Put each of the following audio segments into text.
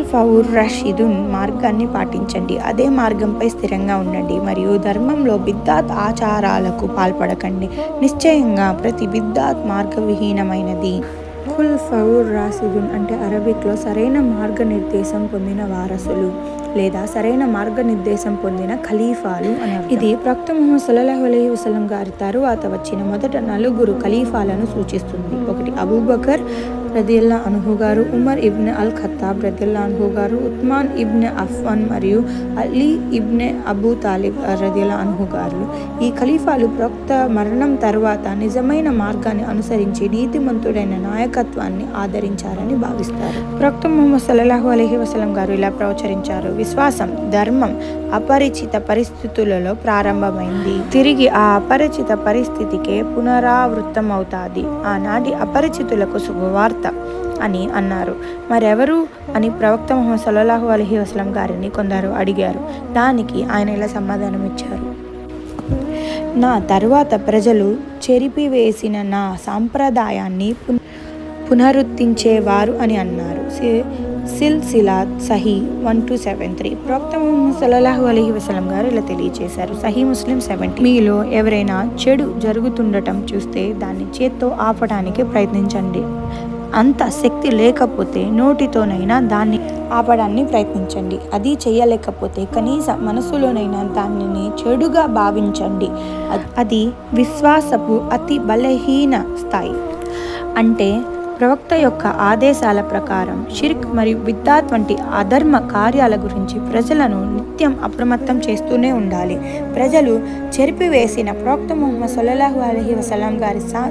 ఖుల్ఫౌర్ Rashidun మార్గాన్ని పాటించండి. అదే మార్గంపై స్థిరంగా ఉండండి మరియు ధర్మంలో బిద్దాత్ ఆచారాలకు పాల్పడకండి. నిశ్చయంగా ప్రతి బిద్దాత్ మార్గవిహీనమైనది. ఖుల్ఫౌర్ రాసిదున్ అంటే అరబిక్లో సరైన మార్గనిర్దేశం పొందిన వారసులు లేదా సరైన మార్గనిర్దేశం పొందిన ఖలీఫాలు అని. ఇది ప్రవక్త ముహమ్మద్ వసల్లం గారి తరువాత వచ్చిన మొదట నలుగురు ఖలీఫాలను సూచిస్తుంది. ఒకటి అబూబకర్ రదిల్లా అనుహు గారు ఉమర్ ఇబ్నె అల్ ఖత్తాబ్ రదిల్లా అనుహు గారు ఉత్మాన్ ఇబ్నె అఫ్వాన్ మరియు అలీ ఇబ్నె అబూ తాలిబ్ రదిల్లా అనుహు గారు. ఈ ఖలీఫాలు ప్రవక్త మరణం తర్వాత నిజమైన మార్గాన్ని అనుసరించి నీతిమంతుడైన నాయకత్వాన్ని ఆదరించారని భావిస్తారు. ప్రవక్త ముహమ్మద్ సల్లల్లాహు అలహి వసలం గారు ఇలా ప్రవచరించారు. విశ్వాసం ధర్మం అపరిచిత పరిస్థితులలో ప్రారంభమైంది. తిరిగి ఆ అపరిచిత పరిస్థితికే పునరావృతం అవుతాది ఆనాటి అపరిచితులకు శుభవార్త అని అన్నారు. మరెవరు అని ప్రవక్త మొహమ్మద్ సల్లల్లాహు అలైహి వసలం గారిని కొందరు అడిగారు. దానికి ఆయన ఇలా సమాధానం ఇచ్చారు. నా తరువాత ప్రజలు చెరిపివేసిన నా సాంప్రదాయాన్ని పున- పునరుద్ధరించేవారు అని అన్నారు. C- Silsilat Sahih one two seven three. ప్రవక్త ముహమ్మద్ సల్లల్లాహు అలైహి వసలం గారు ఇలా తెలియజేశారు సహీ ముస్లిం సెవెంటీ. మీలో ఎవరైనా చెడు జరుగుతుండటం చూస్తే దాన్ని చేత్తో ఆపడానికి ప్రయత్నించండి. అంత శక్తి లేకపోతే నోటితోనైనా దాన్ని ఆపడాన్ని ప్రయత్నించండి. అది చేయలేకపోతే కనీస మనసులోనైనా దానిని చెడుగా భావించండి. అది విశ్వాసపు అతి బలహీన స్థాయి. అంటే ప్రవక్త యొక్క ఆదేశాల ప్రకారం షిర్క్ మరియు బిద్దాత్ వంటి అధర్మ కార్యాల గురించి ప్రజలను నిత్యం అప్రమత్తం చేస్తూనే ఉండాలి. ప్రజలు చెరిపివేసిన ప్రవక్త ముహమ్మద్ సల్లల్లాహు అలైహి వసలాం గారి సా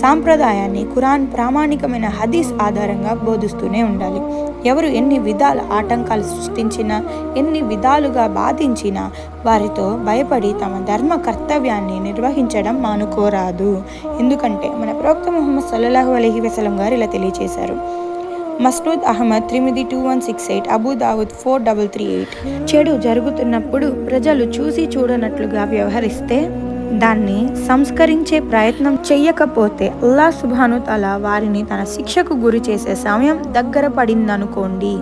సాంప్రదాయాన్ని ఖురాన్ ప్రామాణికమైన హదీస్ ఆధారంగా బోధిస్తూనే ఉండాలి. ఎవరు ఎన్ని విధాల ఆటంకాలు సృష్టించినా ఎన్ని విధాలుగా బాధించినా వారితో భయపడి తమ ధర్మ కర్తవ్యాన్ని నిర్వహించడం మానుకోరాదు. ఎందుకంటే మన ప్రవక్త ముహమ్మద్ సల్లల్లాహు అలహీ వసలం గారు ఇలా తెలియజేశారు Musnad Ahmad Tirmidhi two one six eight Abu Dawud four double three eight. చెడు జరుగుతున్నప్పుడు ప్రజలు చూసి చూడనట్లుగా వ్యవహరిస్తే దాన్ని సంస్కరించే ప్రయత్నం చెయ్యకపోతే అల్లా సుభాను తల వారిని తన శిక్షకు గురి చేసే సమయం దగ్గర పడిందనుకోండి.